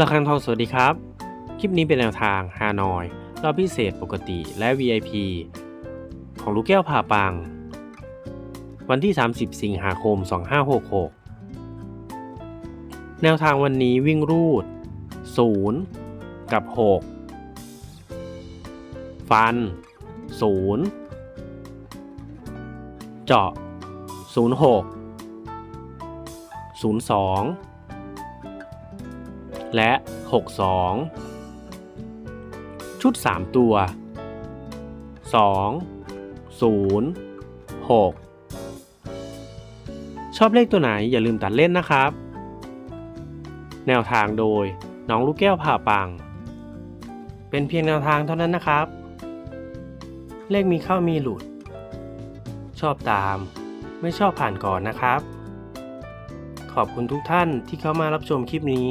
ระคังทองสวัสดีครับ คลิปนี้เป็นแนวทางฮานอยรอบพิเศษปกติและ VIP ของลูกแก้วผ่าปัง วันที่ 30 สิงหาคม 2566 แนวทางวันนี้วิ่งรูด 0 กับ 6 ฟัน 0 เจาะ 06 02 และ 62 ชุด 3 ตัว 2 0 6 ชอบเลขตัวไหนอย่าลืมตัดเล่นนะครับ แนวทางโดยน้องลูกแก้วผ่าปัง เป็นเพียงแนวทางเท่านั้นนะครับ เลขมีเข้ามีหลุด ชอบตาม ไม่ชอบผ่านก่อนนะครับขอบคุณทุกท่านที่เข้ามารับชมคลิปนี้